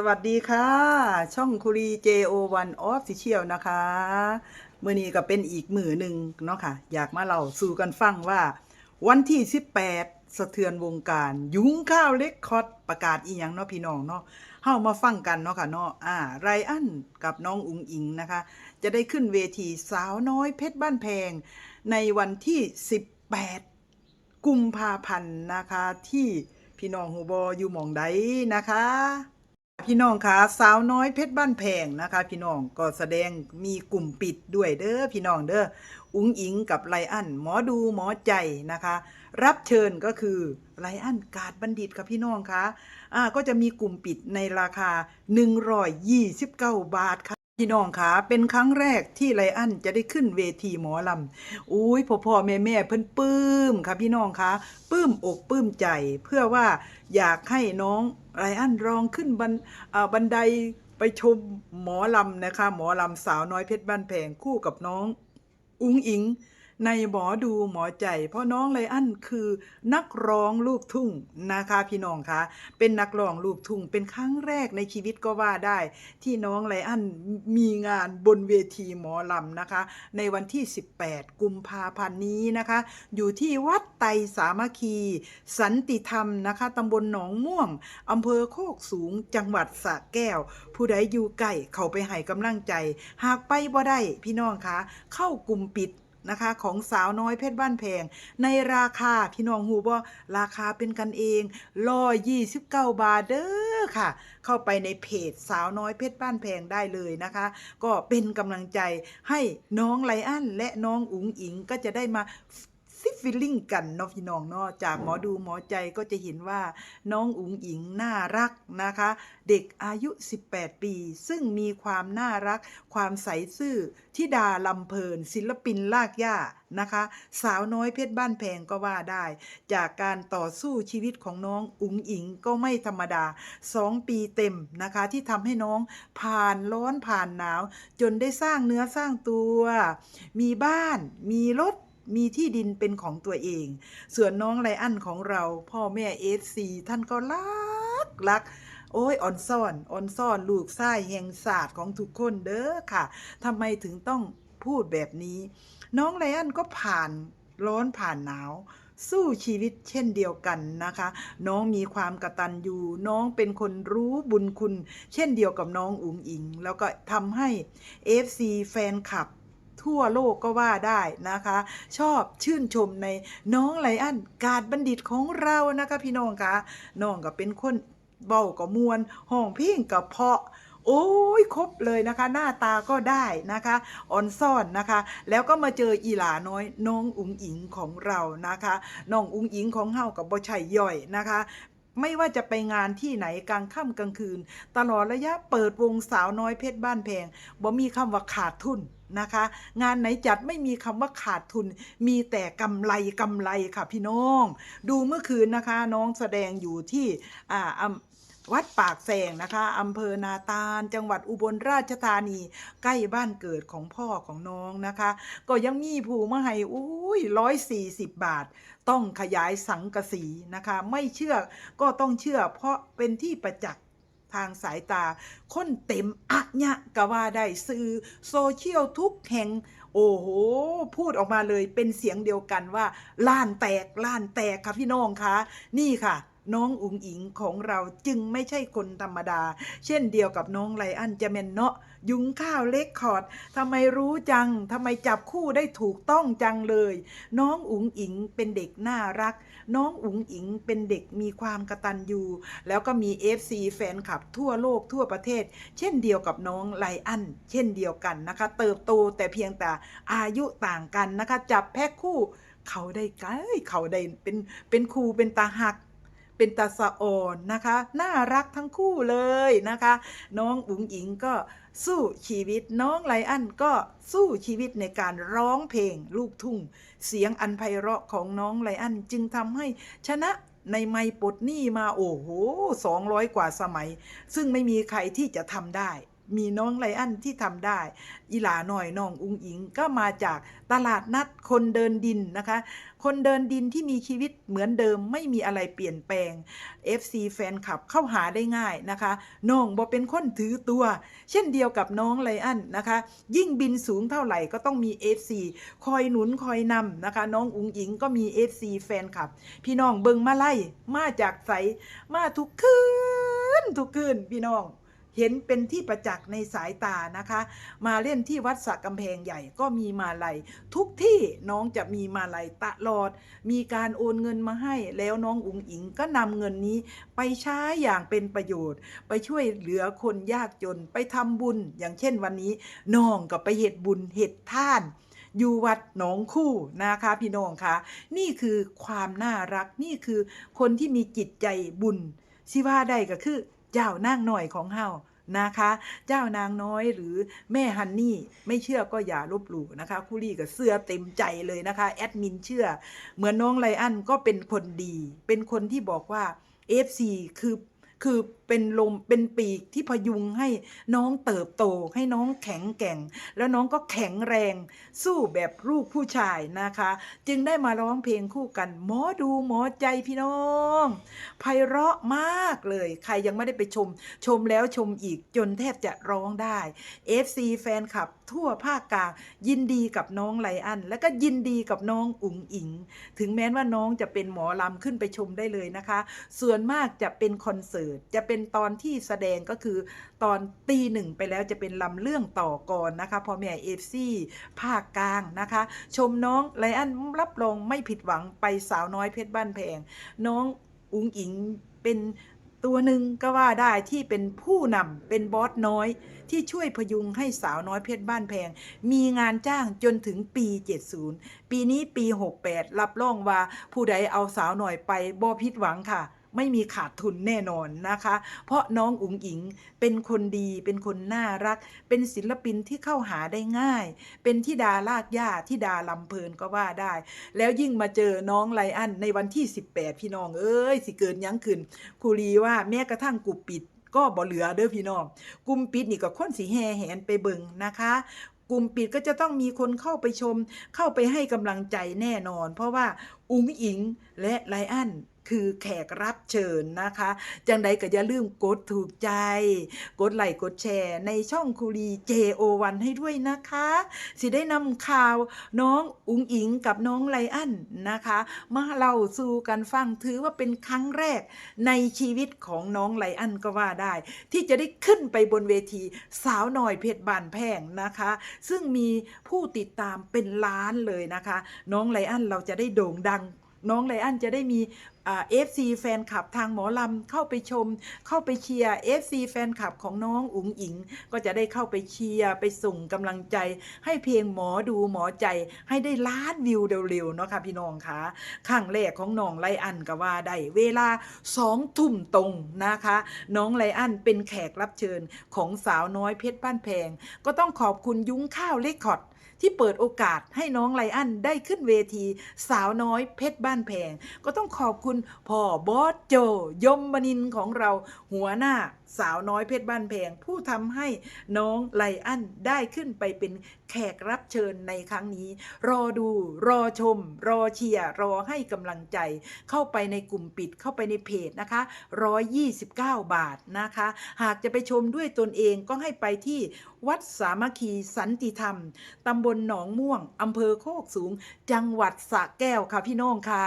สวัสดีค่ะ ช่องคุรี JO1 Official นะคะเมื่อนี้ก็เป็นอีกมือหนึ่งเนาะค่ะ อยากมาเล่าสู่กันฟังว่า วันที่ 18 สะเทือนวงการ ยุ้งข้าวเล็กคอดประกาศอีหยังเนาะพี่น้องเนาะเฮามาฟังกันเนาะค่ะเนาะอ่าไรอันกับน้องอุงอิงนะคะ จะได้ขึ้นเวทีสาวน้อยเพชรบ้านแพง ในวันที่ 18 กุมภาพันธ์นะคะ ที่พี่น้องหูบออยู่หมองใดนะคะ พี่น้องคะสาวน้อยเพชรบ้านแพงนะคะ พี่น้องก็แสดงมีกลุ่มปิดด้วยเด้อพี่น้องเด้ออุ้งอิงกับไลอันหมอดูหมอใจนะคะ รับเชิญก็คือไลอันกาดบัณฑิตค่ะพี่น้องคะอ่าก็จะมีกลุ่มปิดในราคา 129 บาทค่ะ พี่น้องคะเป็นครั้งแรกที่ไลอันจะได้ขึ้นเวทีหมอลำอุ้ยพ่อพ่อแม่แม่เพิ่นปื้มค่ะพี่น้องคะปื้มอกปื้มใจ เพื่อว่าอยากให้น้องไรอันรองขึ้นบันอ่าบันไดไปชมหมอลำนะคะ หมอลำสาวน้อยเพชรบ้านแพงคู่กับน้อง อุ้งอิง ในหมอดูหมอใจเพราะน้องไลอันคือนักร้องลูกทุ่งนะคะพี่น้องคะเป็นนักร้องลูกทุ่งเป็นครั้งแรกในชีวิตก็ว่าได้ ที่น้องไลอันมีงานบนเวทีหมอลำนะคะ ในวันที่ 18 กุมภาพันธ์นี้นะคะ อยู่ที่วัดไตสามัคคี สันติธรรมนะคะตำบลหนองม่วงอำเภอโคกสูงจังหวัดสระแก้ว ผู้ใดอยู่ใกล้เข้าไปให้กำลังใจ หากไปบ่ได้พี่น้องคะเข้ากลุ่มปิด นะคะของสาวน้อยเพชรบ้านแพง ในราคาพี่น้องหูบ่ราคาเป็นกันเองร้อยยี่สิบเก้าบาทเด้อค่ะ เข้าไปในเพจสาวน้อยเพชรบ้านแพงได้เลยนะคะ ก็เป็นกำลังใจให้น้องไลอันและน้องอุ๋งอิงก็จะได้มา ซิฟิลลิ่งกันเนาะพี่น้องเนาะจากหมอดูหมอใจก็จะเห็นว่าน้องอุ๋งอิงน่ารักนะคะ เด็กอายุ 18 ปี ซึ่งมีความน่ารัก ความใสซื่อทิดาลำเพลิน ศิลปินลากย่านะคะ สาวน้อยเพชรบ้านแพงก็ว่าได้ จากการต่อสู้ชีวิตของน้องอุ๋งอิงก็ไม่ธรรมดา 2 ปีเต็มนะคะ ที่ทำให้น้องผ่านร้อนผ่านหนาว จนได้สร้างเนื้อสร้างตัว มีบ้านมีรถ มีที่ดินเป็นของตัวเอง ส่วนน้องไลอันของเรา พ่อแม่เอฟซีท่านก็รักรักโอ้ยอ่อนซ่อนอ่อนซ่อนลูกไส้แห่งศาสตร์ของทุกคนเด้อค่ะทำไมถึงต้องพูดแบบนี้ น้องไลอันก็ผ่านร้อนผ่านหนาว สู้ชีวิตเช่นเดียวกันนะคะ น้องมีความกระตันยูน้องเป็นคนรู้บุญคุณ เช่นเดียวกับน้องอุ๋งอิง แล้วก็ทำให้ FC แฟนคลับ ทั่วโลกก็ว่าได้นะคะ ชอบชื่นชมในน้องไลอันกาดบัณฑิตของเรานะคะพี่น้องคะน้องก็เป็นคนเบาก็มวนห้องเพลงกับเพาะโอ้ยครบเลยนะคะ หน้าตาก็ได้นะคะอ่อนซ่อนนะคะ แล้วก็มาเจออีหลาน้อยน้องอุ๋งอิงของเรานะคะน้องอุ๋งอิงของเฮากับบ่ชัยย่อยนะคะ ไม่ว่าจะไปงานที่ไหนกลางค่ำกลางคืน ตลอดระยะเปิดวงสาวน้อยเพชรบ้านแพงบ่มีคำว่าขาดทุนนะคะ งานไหนจัดไม่มีคำว่าขาดทุน มีแต่กำไรกำไรค่ะพี่น้อง ดูเมื่อคืนนะคะน้องแสดงอยู่ที่อ่าอำ วัดปากแสงนะคะอำเภอนาตาล จังหวัดอุบลราชธานี ใกล้บ้านเกิดของพ่อของน้องนะคะ ก็ยังมีผู้มาให้อุ้ยร้อยสี่สิบบาท ต้องขยายสังกสีนะคะ ไม่เชื่อก็ต้องเชื่อ เพราะเป็นที่ประจักษ์ทางสายตาคนเต็มอะยะก็ว่าได้สื่อโซเชียลทุกแห่งโอ้โห พูดออกมาเลยเป็นเสียงเดียวกันว่าล้านแตกล้านแตกค่ะพี่น้องคะนี่ค่ะ น้องอุ๋งอิงของเราจึงไม่ใช่คนธรรมดา เช่นเดียวกับน้องไลอันจะเมนเนาะยุงข้าวเล็กคอร์ดทำไมรู้จังทำไมจับคู่ได้ถูกต้องจังเลย น้องอุ๋งอิงเป็นเด็กน่ารัก น้องอุ๋งอิงเป็นเด็กมีความกระตันยูแล้วก็มี FC แฟนคลับทั่วโลกทั่วประเทศ เช่นเดียวกับน้องไลอัน เช่นเดียวกันนะคะ เติบโตแต่เพียงแต่อายุต่างกันนะคะ จับแพ็คคู่เขาได้ไกลเขาได้เป็นเป็นครูเป็นตาหัก เป็นตาสะอ่อนนะคะ น่ารักทั้งคู่เลยนะคะ น้องอุ๋งอิงก็สู้ชีวิตน้องไลอันก็สู้ชีวิตในการร้องเพลงลูกทุ่ง เสียงอันไพเราะของน้องไลอันจึงทำให้ชนะในไม่ปลดหนี้มาโอ้โหสองร้อยกว่าสมัย ซึ่งไม่มีใครที่จะทำได้ มีน้องไลอันที่ทำได้ อีหลาหน่อยน้องอุงอิงก็มาจากตลาดนัดคนเดินดินนะคะ คนเดินดินที่มีชีวิตเหมือนเดิมไม่มีอะไรเปลี่ยนแปลง FC แฟนคลับเข้าหาได้ง่ายนะคะน้องบ่เป็นคนถือตัว เช่นเดียวกับน้องไลอันนะคะ ยิ่งบินสูงเท่าไหร่ก็ต้องมี FC คอยหนุนคอยนำนะคะ น้องอุงอิงก็มี FC แฟนคลับ พี่น้องเบิงมาไล่มาจากใสมาทุกคืนทุกคืนพี่น้อง เห็นเป็นที่ประจักษ์ในสายตานะคะ มาเล่นที่วัดสระกำแพงใหญ่ก็มีมาลัย ทุกที่น้องจะมีมาลัยตลอด มีการโอนเงินมาให้แล้วน้องอุ๋งอิงก็นำเงินนี้ไปใช้อย่างเป็นประโยชน์ ไปช่วยเหลือคนยากจนไปทำบุญ อย่างเช่นวันนี้น้องก็ไปเห็ดบุญเห็ดท่านอยู่วัดหนองคู่นะคะพี่น้องคะนี่คือความน่ารักนี่คือคนที่มีจิตใจบุญสิว่าได้ก็คือ เจ้านางหน่อยของเฮานะคะ เจ้านางน้อยหรือแม่ฮันนี่ไม่เชื่อก็อย่าลบหลู่นะคะคุรี่กับเสื้อเต็มใจเลยนะคะแอดมินเชื่อ เหมือนน้องไลอันก็เป็นคนดี เป็นคนที่บอกว่า FC คือ คือเป็นลมเป็นปีกที่พยุงให้น้องเติบโต ให้น้องแข็งแกร่ง แล้วน้องก็แข็งแรง สู้แบบลูกผู้ชายนะคะ จึงได้มาร้องเพลงคู่กัน หมอดูหมอใจพี่น้องไพเราะมากเลย ใครยังไม่ได้ไปชม ชมแล้วชมอีกจนแทบจะร้องได้ FC แฟนคลับทั่วภาคกลางยินดีกับน้องไลอัน และก็ยินดีกับน้องอุ๋งอิง ถึงแม้ว่าน้องจะเป็นหมอลำขึ้นไปชมได้เลยนะคะ ส่วนมากจะเป็นคอนเสิร์ตจะเป็นตอนที่แสดงก็คือตอนตีหนึ่งไปแล้วจะเป็นลำเรื่องต่อก่อนนะคะพอแม่เอฟซีภาคกลางนะคะ ชมน้องไลอันรับรองไม่ผิดหวังไปสาวน้อยเพชรบ้านแพง น้องอุ๋งอิงเป็นตัวหนึ่งก็ว่าได้ที่เป็นผู้นำเป็นบอสน้อย ที่ช่วยพยุงให้สาวน้อยเพชรบ้านแพง มีงานจ้างจนถึงปี 70 ปีนี้ปี 68 รับรองว่าผู้ใดเอาสาวหน่อยไปบ่ผิดหวังค่ะ ไม่มีขาดทุนแน่นอนนะคะ เพราะน้องอุ๋งอิงเป็นคนดีเป็นคนน่ารัก เป็นศิลปินที่เข้าหาได้ง่าย เป็นที่ดาลากย่าที่ดาลำเพลินก็ว่าได้ แล้วยิ่งมาเจอน้องไลอันในวันที่ 18 พี่น้องเอ้ยสิเกินยั้งขึ้นครูรีว่าแม้กระทั่งกูปิดก็บ่เหลือเด้อพี่น้องกลุ่มปิดนี่ก็คนสีแห่แหนไปเบิงนะคะกลุ่มปิดก็จะต้องมีคนเข้าไปชม เข้าไปให้กำลังใจแน่นอน เพราะว่าอุ๋งอิงและไลอัน คือแขกรับเชิญนะคะ จังใดก็อย่าลืมกดถูกใจ กดไลค์กดแชร์ ในช่องคูรี JO1 ให้ด้วยนะคะ สิได้นำข่าวน้องอุ๋งอิงกับน้องไลอันนะคะ มาเล่าสู่กันฟังถือว่าเป็นครั้งแรกในชีวิตของน้องไลอันก็ว่าได้ ที่จะได้ขึ้นไปบนเวทีสาวหน่อยเพชรบานแพงนะคะ ซึ่งมีผู้ติดตามเป็นล้านเลยนะคะ น้องไลอันเราจะได้โด่งดัง น้องไลอันจะได้มีเอ่า FC แฟนคลับทางหมอลำเข้าไปชม เข้าไปเชียร์ FC แฟนคลับของน้องอุ๋งอิง ก็จะได้เข้าไปเชียร์ไปส่งกำลังใจ ให้เพลงหมอดูหมอใจให้ได้ล้านวิวเร็วๆเนาะค่ะพี่น้องคะครั้งแรกของน้องไลอันก็ว่าได้เวลาสองทุ่มตรงนะคะ น้องไลอันเป็นแขกรับเชิญของสาวน้อยเพชรบ้านแพง ก็ต้องขอบคุณยุ้งข้าวเลคคอร์ด ที่เปิดโอกาสให้น้องไลอันได้ขึ้นเวที สาวน้อยเพชรบ้านแพง ก็ต้องขอบคุณพ่อบอสโจยมบนินของเราหัวหน้า สาวน้อยเพชรบ้านแพง ผู้ทำให้น้องไลอันได้ขึ้นไปเป็นแขกรับเชิญในครั้งนี้ รอดูรอชม รอเชียร์รอให้กำลังใจ เข้าไปในกลุ่มปิดเข้าไปในเพจนะคะ 129 บาทนะคะ หากจะไปชมด้วยตนเองก็ให้ไปที่วัดสามัคคีสันติธรรม ตำบลหนองม่วง อำเภอโคกสูง จังหวัดสระแก้วค่ะพี่น้องค่ะ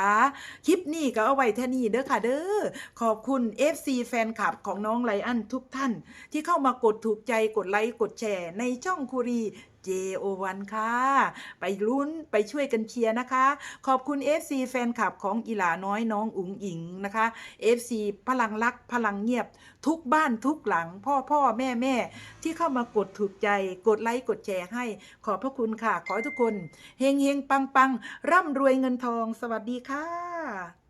คลิปนี้ก็เอาไว้แท่นี้เด้อค่ะเด้อขอบคุณ FC แฟนคลับของน้องไลอันทุกท่าน ที่เข้ามากดถูกใจกดไลค์กดแชร์ในช่องคูรี JO1 ค่ะ ไปลุ้นไปช่วยกันเชียร์นะคะ ขอบคุณ FC แฟนคลับของอีหลาน้อยน้องอุ๋งอิงนะคะ FC พลังรักพลังเงียบ ทุกบ้านทุกหลัง พ่อพ่อแม่แม่ที่เข้ามากดถูกใจกดไลค์กดแชร์ให้ ขอบพระคุณค่ะ ขอทุกคนเฮงเฮงปังปังร่ำรวยเงินทอง สวัสดีค่ะ